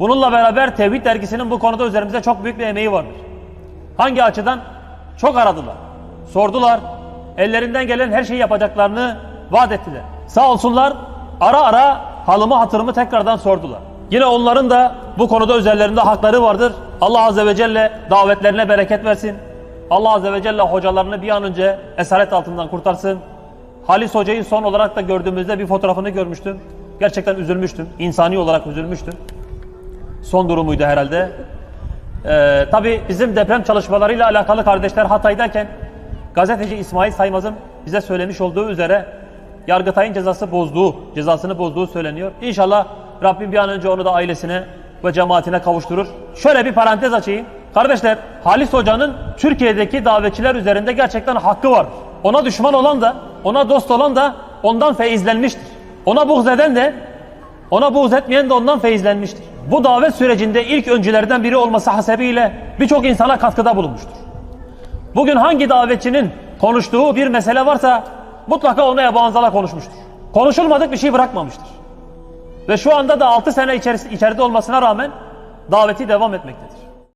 Bununla beraber Tevhid dergisinin bu konuda üzerimize çok büyük bir emeği vardır. Hangi açıdan? Çok aradılar. Sordular. Ellerinden gelen her şeyi yapacaklarını vaat ettiler. Sağ olsunlar ara ara halımı hatırımı tekrardan sordular. Yine onların da bu konuda üzerlerinde hakları vardır. Allah Azze ve Celle davetlerine bereket versin. Allah Azze ve Celle hocalarını bir an önce esaret altından kurtarsın. Halis Hoca'yı son olarak da gördüğümüzde bir fotoğrafını görmüştüm. Gerçekten üzülmüştüm. İnsani olarak üzülmüştüm. Son durumuydu herhalde. Ee, tabii bizim deprem çalışmalarıyla alakalı kardeşler Hatay'dayken gazeteci İsmail Saymaz'ın bize söylemiş olduğu üzere Yargıtay'ın cezası bozduğu, cezasını bozduğu söyleniyor. İnşallah Rabbim bir an önce onu da ailesine ve cemaatine kavuşturur. Şöyle bir parantez açayım. Kardeşler, Halis Hoca'nın Türkiye'deki davetçiler üzerinde gerçekten hakkı var. Ona düşman olan da, ona dost olan da ondan feyizlenmiştir. Ona buğz eden de ona buğz etmeyen de ondan feyizlenmiştir. Bu davet sürecinde ilk öncülerden biri olması hasebiyle birçok insana katkıda bulunmuştur. Bugün hangi davetçinin konuştuğu bir mesele varsa mutlaka onu Ebu Hanzala konuşmuştur. Konuşulmadık bir şey bırakmamıştır. Ve şu anda da 6 sene içeris- içeride olmasına rağmen daveti devam etmektedir.